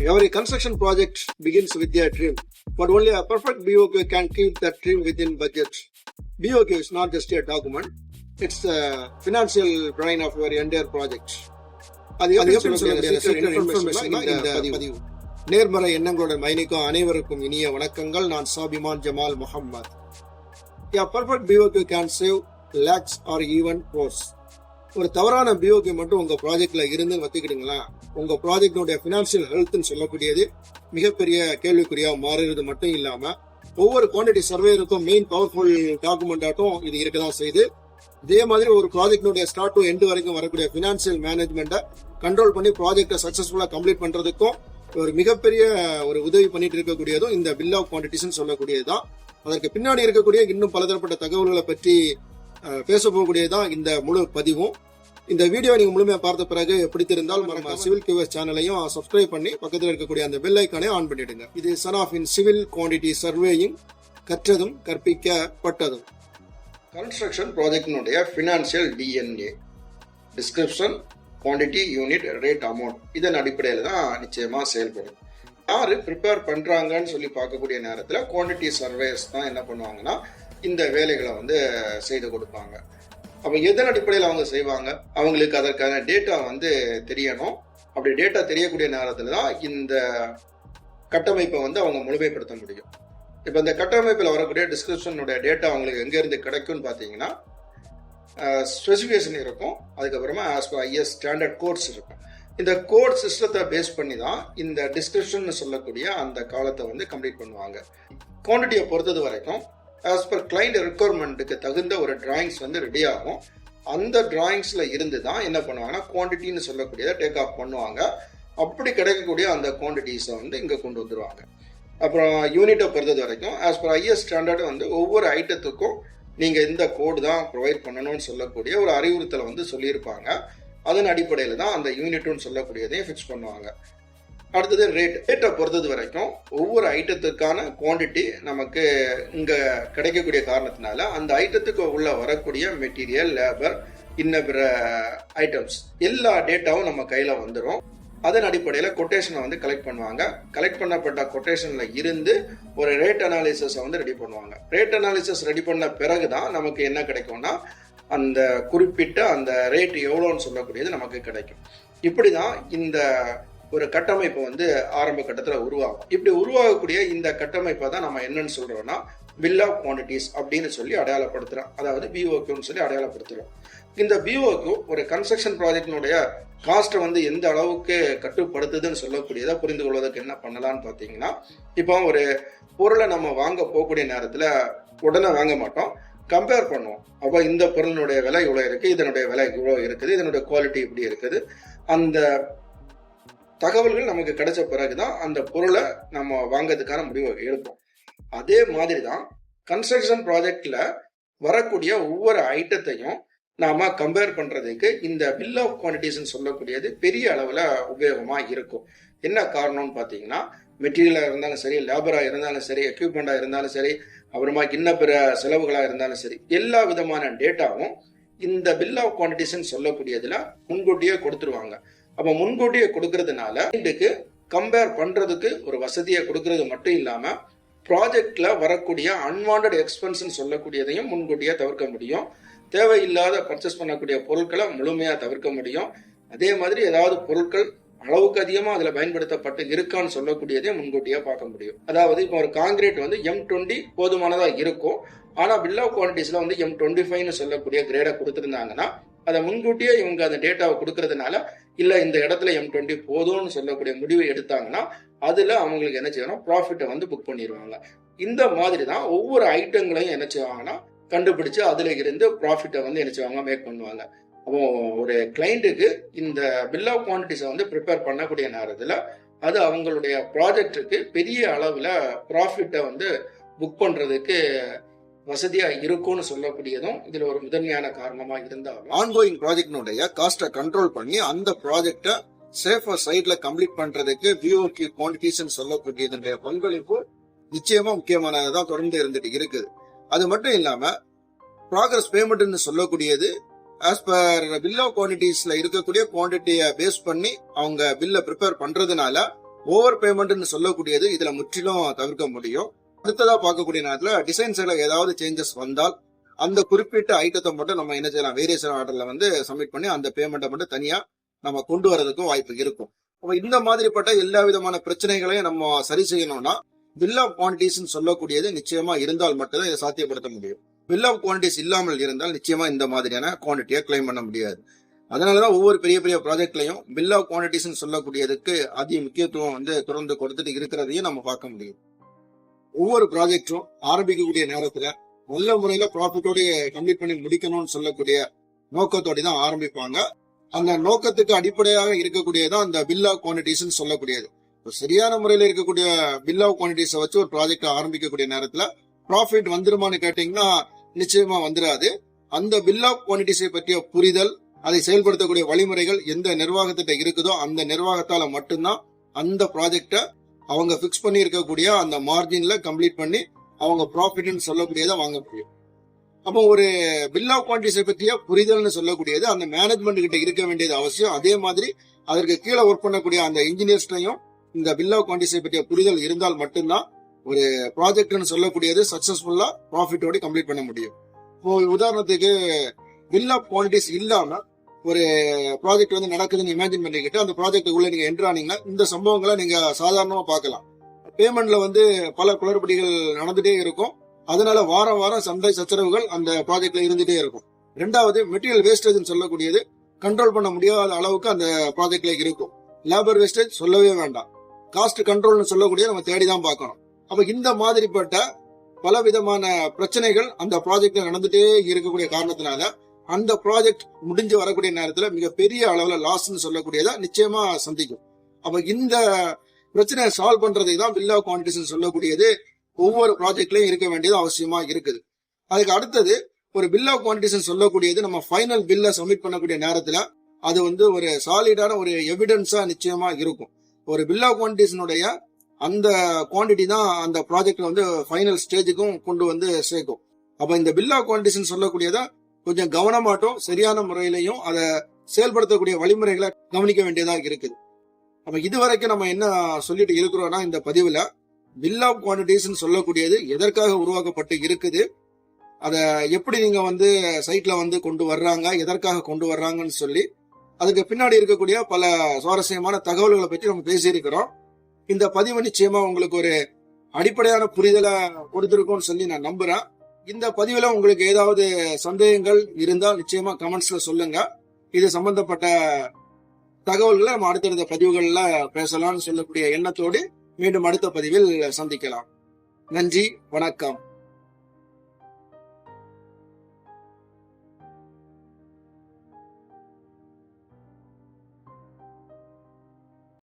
Every construction project begins with a dream, but only a perfect BOQ can keep that dream within budget. BOQ is not just a document, it's the financial brain of your entire project. அது எப்படி சொல்ல முடியாது secret information தான் இந்த பதிவு நேர்மறை எண்ணங்களுடன் பயணிக்கும் அனைவருக்கும் இனிய வணக்கங்கள் நான் Sabiman Jamal Muhammad A perfect BOQ can save lakhs or even crores. ஒரு தவறான பிஓகே மட்டும் உங்க ப்ராஜெக்ட்ல இருந்து வச்சுக்கிட்டீங்களா உங்க ப்ராஜெக்டோட பினான்சியல் ஹெல்த்னு சொல்லக்கூடியது மிகப்பெரிய கேள்விக்குறியா மாறுறது மட்டும் இல்லாம ஒவ்வொரு குவான்டிட்டி சர்வேருக்கும் மெயின் பவர்ஃபுல் டாக்குமெண்டாட்டும் இது இருக்கதான் செய்யுது. இதே மாதிரி ஒரு ப்ராஜெக்டினுடைய ஸ்டார்ட் டு எண்டு வரைக்கும் வரக்கூடிய பினான்சியல் மேனேஜ்மெண்ட்டை கண்ட்ரோல் பண்ணி ப்ராஜெக்டை சக்சஸ்ஃபுல்லா கம்ப்ளீட் பண்றதுக்கும் ஒரு மிகப்பெரிய ஒரு உதவி பண்ணிட்டு இருக்கக்கூடியதும் இந்த பில் ஆஃப் குவான்டிட்டிஸ் சொல்லக்கூடியதுதான். அதற்கு பின்னாடி இருக்கக்கூடிய இன்னும் பலதரப்பட்ட தகவல்களை பற்றி பேச போகக்கூடியதான் இந்த முழு பதிவும். இந்த வீடியோ நீங்க முழுமையா பார்த்த பிறகு பிடித்திருந்தால் மறக்காம சிவில் கியூஎஸ் சேனலையும் சப்ஸ்கிரைப் பண்ணி பக்கத்தில் இருக்கக்கூடிய அந்த பெல் ஐக்கானை ஆன் பண்ணிடுங்க. இது son of in civil quantity surveying கற்றதும் கற்பிக்கப்பட்டதும். Construction ப்ராஜெக்டினுடைய financial DNA description quantity unit rate amount இதன் அடிப்படையில் தான் நிச்சயமாக செயல்படும். யார் ப்ரிப்பேர் பண்ணுறாங்கன்னு சொல்லி பார்க்கக்கூடிய நேரத்தில் குவான்டிட்டி சர்வேஸ் தான் என்ன பண்ணுவாங்கன்னா இந்த வேலைகளை வந்து செய்து கொடுப்பாங்க. அப்போ எதன் அடிப்படையில் அவங்க செய்வாங்க அவங்களுக்கு அதற்கான டேட்டா வந்து தெரியணும். அப்படி டேட்டா தெரியக்கூடிய நேரத்தில் தான் இந்த கட்டமைப்பை வந்து அவங்க முழுமைப்படுத்த முடியும். இப்போ இந்த கட்டமைப்பில் வரக்கூடிய டிஸ்கிரிப்ஷனுடைய டேட்டா அவங்களுக்கு எங்கேருந்து கிடைக்கும்னு பார்த்தீங்கன்னா ஸ்பெசிஃபிகேஷன் இருக்கும். அதுக்கப்புறமா as per IS standard codes இருக்கும். இந்த கோட் சிஸ்டத்தை பேஸ் பண்ணி தான் இந்த டிஸ்கிரிப்ஷன் சொல்லக்கூடிய அந்த காலத்தை வந்து கம்ப்ளீட் பண்ணுவாங்க. குவான்டிட்டியை பொறுத்தது வரைக்கும் ஆஸ் பர் கிளைண்ட் ரெக்குவயர்மெண்ட்டுக்கு தகுந்த ஒரு டிராயிங்ஸ் வந்து ரெடி ஆகும். அந்த டிராயிங்ஸில் இருந்து தான் என்ன பண்ணுவாங்கன்னா குவான்டிட்டின்னு சொல்லக்கூடியதை டேக் ஆஃப் பண்ணுவாங்க. அப்படி கிடைக்கக்கூடிய அந்த குவான்டிட்டிஸை வந்து இங்கே கொண்டு வந்துருவாங்க. அப்புறம் யூனிட்டை பொறுத்தது வரைக்கும் ஆஸ் பர் ஐஎஸ் ஸ்டாண்டர்டு வந்து ஒவ்வொரு ஐட்டத்துக்கும் நீங்கள் இந்த கோடு தான் ப்ரொவைட் பண்ணணும்னு சொல்லக்கூடிய ஒரு அறிவுறுத்தலை வந்து சொல்லியிருப்பாங்க. அதன் அடிப்படையில் தான் அந்த யூனிட்னு சொல்லக்கூடியதையும் ஃபிக்ஸ் பண்ணுவாங்க. அடுத்தது ரேட் ரேட்டை பொறுத்தது வரைக்கும் ஒவ்வொரு ஐட்டத்துக்கான குவாண்டிட்டி நமக்கு இங்கே கிடைக்கக்கூடிய காரணத்தினால அந்த ஐட்டத்துக்கு உள்ள வரக்கூடிய மெட்டீரியல் லேபர் இன்ன பிற ஐட்டம்ஸ் எல்லா டேட்டாவும் நம்ம கையில் வந்துடும் அதன் அடிப்படையில் கொட்டேஷனை வந்து கலெக்ட் பண்ணுவாங்க. கலெக்ட் பண்ணப்பட்ட கொட்டேஷனில் இருந்து ஒரு ரேட் அனாலிசிஸை வந்து ரெடி பண்ணுவாங்க. ரேட் அனாலிசிஸ் ரெடி பண்ண பிறகு தான் நமக்கு என்ன கிடைக்கும்னா அந்த குறிப்பிட்ட அந்த ரேட் எவ்வளோன்னு சொல்லக்கூடியது நமக்கு கிடைக்கும். இப்படி தான் இந்த ஒரு கட்டமைப்பு வந்து ஆரம்ப கட்டத்தில் உருவாகும். இப்படி உருவாகக்கூடிய இந்த கட்டமைப்பை தான் நம்ம என்னன்னு சொல்றோம்னா பில் ஆஃப் குவான்டிட்டிஸ் அப்படின்னு சொல்லி அடையாளப்படுத்துறோம். அதாவது பிஓக்யூன்னு சொல்லி அடையாளப்படுத்துறோம். இந்த பிஓக்கு ஒரு கன்ஸ்ட்ரக்ஷன் ப்ராஜெக்டினுடைய காஸ்ட்டை வந்து எந்த அளவுக்கு கட்டுப்படுத்துதுன்னு சொல்லக்கூடியதை புரிந்து கொள்வதற்கு என்ன பண்ணலாம்னு பார்த்தீங்கன்னா இப்போ ஒரு பொருளை நம்ம வாங்க போகக்கூடிய நேரத்தில் உடனே வாங்க மாட்டோம். கம்பேர் பண்ணுவோம். அப்போ இந்த பொருளினுடைய விலை இவ்வளோ இருக்குது இதனுடைய விலை இவ்வளோ இருக்குது இதனுடைய குவாலிட்டி இப்படி இருக்குது. அந்த தகவல்கள் நமக்கு கிடைச்ச பிறகுதான் அந்த பொருளை நம்ம வாங்கிறதுக்கான முடிவை எடுப்போம். அதே மாதிரி தான் கன்ஸ்ட்ரக்ஷன் ப்ராஜெக்ட்ல வரக்கூடிய ஒவ்வொரு ஐட்டத்தையும் நாம கம்பேர் பண்றதுக்கு இந்த பில் ஆஃப் குவான்டிட்டிஸ்னு சொல்லக்கூடியது பெரிய அளவுல உபயோகமா இருக்கும். என்ன காரணம்னு பார்த்தீங்கன்னா மெட்டீரியலா இருந்தாலும் சரி லேபரா இருந்தாலும் சரி எக்யூப்மெண்டா இருந்தாலும் சரி அப்புறமா இன்ன பிற செலவுகளா இருந்தாலும் சரி எல்லா விதமான டேட்டாவும் இந்த பில் ஆஃப் குவான்டிட்டிஸ்னு சொல்லக்கூடியதுல முன்கூட்டியே கொடுத்துருவாங்க. அப்ப முன்கூட்டியே கொடுக்கறதுனால இண்டுக்கு கம்பேர் பண்றதுக்கு ஒரு வசதியை கொடுக்கறது மட்டும் இல்லாம ப்ராஜெக்ட்ல வரக்கூடிய அன்வான்ட் எக்ஸ்பென்ஸ் சொல்லக்கூடியதையும் முன்கூட்டியே தவிர்க்க முடியும். தேவையில்லாத பர்ச்சேஸ் பண்ணக்கூடிய பொருட்களை முழுமையா தவிர்க்க முடியும். அதே மாதிரி ஏதாவது பொருட்கள் அளவுக்கு அதிகமா அதுல பயன்படுத்தப்பட்டு இருக்கான்னு சொல்லக்கூடியதையும் முன்கூட்டியே பார்க்க முடியும். அதாவது இப்போ ஒரு காங்கிரீட் வந்து எம் டுவெண்ட்டி போதுமானதா இருக்கும். ஆனா பில்லோ ஆஃப் வந்து எம் டுவெண்ட்டி ஃபைவ்னு சொல்லக்கூடிய கிரேடை கொடுத்துருந்தாங்கன்னா அதை முன்கூட்டியே இவங்க அந்த டேட்டாவை கொடுக்கறதுனால இல்லை இந்த இடத்துல எம் டுவெண்ட்டி போதும்னு சொல்லக்கூடிய முடிவை எடுத்தாங்கன்னா அதில் அவங்களுக்கு என்ன செய்யணும்? ப்ராஃபிட்டை வந்து புக் பண்ணிடுவாங்க. இந்த மாதிரி தான் ஒவ்வொரு ஐட்டங்களையும் என்ன செய்வாங்கன்னா கண்டுபிடிச்சு அதில் இருந்து ப்ராஃபிட்டை வந்து என்ன செய்வாங்க? மேக் பண்ணுவாங்க. அப்போ ஒரு கிளைண்ட்டுக்கு இந்த பில் ஆஃப் குவான்டிட்டிஸை வந்து ப்ரிப்பேர் பண்ணக்கூடிய நேரத்தில் அது அவங்களுடைய ப்ராஜெக்ட்டுக்கு பெரிய அளவில் ப்ராஃபிட்டை வந்து புக் பண்ணுறதுக்கு வசதியா இருக்கும்னு சொல்லக்கூடியதும் இதுல ஒரு முதன்மையான காரணமா இருந்தாலும் ஆன்கோயிங் ப்ராஜெக்டினுடைய காஸ்ட்டை கண்ட்ரோல் பண்ணி அந்த ப்ராஜெக்டை சேஃபர் சைட்ல கம்ப்ளீட் பண்றதுக்கு விஓகி குவான்டிட்டிஸ் சொல்லக்கூடியதுடைய பங்களிப்பு நிச்சயமா முக்கியமானதான் தொடர்ந்து இருந்துட்டு இருக்குது. அது மட்டும் இல்லாம ப்ராக்ரஸ் பேமெண்ட்னு சொல்லக்கூடியது ஆஸ் பர் பில் ஆஃப் குவான்டிட்டிஸ்ல இருக்கக்கூடிய குவான்டிட்டியை பேஸ் பண்ணி அவங்க பில்லை ப்ரிப்பேர் பண்றதுனால ஓவர் பேமெண்ட்னு சொல்லக்கூடியது இதுல முற்றிலும் தவிர்க்க முடியும். அடுத்ததா பார்க்கக்கூடிய நேரத்துல டிசைன்ஸ்ல ஏதாவது சேஞ்சஸ் வந்தால் அந்த குறிப்பிட்ட ஐட்டத்தை மட்டும் நம்ம என்ன செய்யலாம் வேரியேஷன் ஆர்டர்ல வந்து சப்மிட் பண்ணி அந்த பேமெண்ட்டை மட்டும் தனியா நம்ம கொண்டு வரதுக்கும் வாய்ப்பு இருக்கும். அப்ப இந்த மாதிரிப்பட்ட எல்லா விதமான பிரச்சனைகளையும் நம்ம சரி செய்யணும்னா பில் ஆஃப் குவான்டிட்டிஸ் சொல்லக்கூடியது நிச்சயமா இருந்தால் மட்டும்தான் இதை சாத்தியப்படுத்த முடியும். பில் ஆஃப் குவான்டிட்டிஸ் இல்லாமல் இருந்தால் நிச்சயமா இந்த மாதிரியான குவான்டிட்டியை கிளைம் பண்ண முடியாது. அதனாலதான் ஒவ்வொரு பெரிய பெரிய ப்ராஜெக்ட்லையும் பில் ஆஃப் குவான்டிட்டிஸ் சொல்லக்கூடியதுக்கு அதிக முக்கியத்துவம் வந்து தொடர்ந்து கொடுத்துட்டு இருக்கிறதையும் நம்ம பார்க்க முடியும். ஒவ்வொரு ப்ராஜெக்டும் ஆரம்பிக்கக்கூடிய நேரத்துல நல்ல முறையில ப்ராஃபிட்டோட கம்ப்ளீட் பண்ணி முடிக்கணும்னு சொல்லக்கூடிய நோக்கத்தோட தான் ஆரம்பிப்பாங்க. அந்த நோக்கத்துக்கு அடிப்படையாக இருக்கக்கூடியதான் அந்த பில் ஆஃப் குவான்டிட்டிஸ் சொல்லக்கூடியது. சரியான முறையில இருக்கக்கூடிய பில் ஆஃப் குவான்டிட்டிஸை வச்சு ஒரு ப்ராஜெக்ட் ஆரம்பிக்கக்கூடிய நேரத்துல ப்ராஃபிட் வந்துருமான்னு கேட்டீங்கன்னா நிச்சயமா வந்துடாது அந்த பில் ஆஃப் குவான்டிட்டிஸை பற்றிய புரிதல் அதை செயல்படுத்தக்கூடிய வழிமுறைகள் எந்த நிர்வாகத்திட்ட இருக்குதோ அந்த நிர்வாகத்தால மட்டும்தான் அந்த ப்ராஜெக்டை அவங்க ஃபிக்ஸ் பண்ணி இருக்கக்கூடிய அந்த மார்ஜின்ல கம்ப்ளீட் பண்ணி அவங்க ப்ராஃபிட்னு சொல்லக்கூடியதை வாங்க முடியும். அப்போ ஒரு பில் ஆஃப் குவான்டிஸை பற்றிய புரிதல்னு சொல்லக்கூடியது அந்த மேனேஜ்மெண்ட் கிட்ட இருக்க வேண்டியது அவசியம். அதே மாதிரி அதற்கு கீழே ஒர்க் பண்ணக்கூடிய அந்த இன்ஜினியர்ஸ்டையும் இந்த பில் ஆஃப் குவான்டிஸை பற்றிய புரிதல் இருந்தால் மட்டும்தான் ஒரு ப்ராஜெக்ட்னு சொல்லக்கூடியது சக்சஸ்ஃபுல்லா ப்ராஃபிட்டோட கம்ப்ளீட் பண்ண முடியும். இப்போ உதாரணத்துக்கு பில் ஆஃப் குவான்டிட்டிஸ் இல்லாம ஒரு ப்ராஜெக்ட் வந்து நடக்குதுன்னு இமேஜின் பண்ணிக்கிட்டு அந்த ப்ராஜெக்ட் உள்ள நீங்க என்ட்ரானீங்கன்னா இந்த சம்பவங்களை நீங்க சாதாரணமா பார்க்கலாம். பேமெண்ட்ல வந்து பல குளறுபடிகள் நடந்துட்டே இருக்கும். அதனால வாரம் வாரம் சந்தை சச்சரவுகள் அந்த ப்ராஜெக்ட்ல இருந்துட்டே இருக்கும். ரெண்டாவது மெட்டீரியல் வேஸ்டேஜ் சொல்லக்கூடியது கண்ட்ரோல் பண்ண முடியாத அளவுக்கு அந்த ப்ராஜெக்ட்ல இருக்கும். லேபர் வேஸ்டேஜ் சொல்லவே வேண்டாம். காஸ்ட் கண்ட்ரோல்னு சொல்லக்கூடிய நம்ம தேடி தான் பார்க்கணும். அப்ப இந்த மாதிரிப்பட்ட பல விதமான பிரச்சனைகள் அந்த ப்ராஜெக்ட்ல நடந்துட்டே இருக்கக்கூடிய காரணத்தினால அந்த ப்ராஜெக்ட் முடிஞ்சு வரக்கூடிய நேரத்துல மிகப்பெரிய அளவுல லாஸ்ன்னு சொல்லக்கூடியதா நிச்சயமா சந்திக்கும். அப்ப இந்த பிரச்சனையை சால்வ் பண்றதை தான் பில் ஆஃப் குவான்டிட்டிஸ் சொல்லக்கூடியது ஒவ்வொரு ப்ராஜெக்ட்லயும் இருக்க வேண்டியது அவசியமா இருக்குது. அதுக்கு அடுத்தது ஒரு பில் ஆஃப் குவான்டிட்டிஸ் சொல்லக்கூடியது நம்ம ஃபைனல் பில்ல சப்மிட் பண்ணக்கூடிய நேரத்துல அது வந்து ஒரு சாலிடான ஒரு எவிடன்ஸா நிச்சயமா இருக்கும். ஒரு பில் ஆஃப் குவான்டிட்டிஸினுடைய அந்த குவான்டிட்டி தான் அந்த ப்ராஜெக்ட்ல வந்து ஃபைனல் ஸ்டேஜுக்கும் கொண்டு வந்து சேர்க்கும். அப்ப இந்த பில் ஆஃப் குவான்டிட்டிஸ் சொல்லக்கூடியதான் கொஞ்சம் கவனமாட்டும் சரியான முறையிலையும் அதை செயல்படுத்தக்கூடிய வழிமுறைகளை கவனிக்க வேண்டியதாக இருக்குது. அப்ப இதுவரைக்கும் நம்ம என்ன சொல்லிட்டு இருக்கிறோம்னா இந்த பதிவுல பில் ஆஃப் குவான்டிட்டிஸ் சொல்லக்கூடியது எதற்காக உருவாக்கப்பட்டு இருக்குது அதை எப்படி நீங்க வந்து சைட்ல வந்து கொண்டு வர்றாங்க எதற்காக கொண்டு வர்றாங்கன்னு சொல்லி அதுக்கு பின்னாடி இருக்கக்கூடிய பல சுவாரஸ்யமான தகவல்களை பற்றி நம்ம பேசியிருக்கிறோம். இந்த பதிவு நிச்சயமா உங்களுக்கு ஒரு அடிப்படையான புரிதலை கொடுத்துருக்கோம்னு சொல்லி நான் நம்புறேன். இந்த பதிவுல உங்களுக்கு ஏதாவது சந்தேகங்கள் இருந்தால் நிச்சயமா கமெண்ட்ஸ்ல சொல்லுங்க. இது சம்பந்தப்பட்ட தகவல்களை நம்ம அடுத்தடுத்த பதிவுகள்ல பேசலாம்னு சொல்லக்கூடிய எண்ணத்தோடு மீண்டும் அடுத்த பதிவில் சந்திக்கலாம். நன்றி வணக்கம்.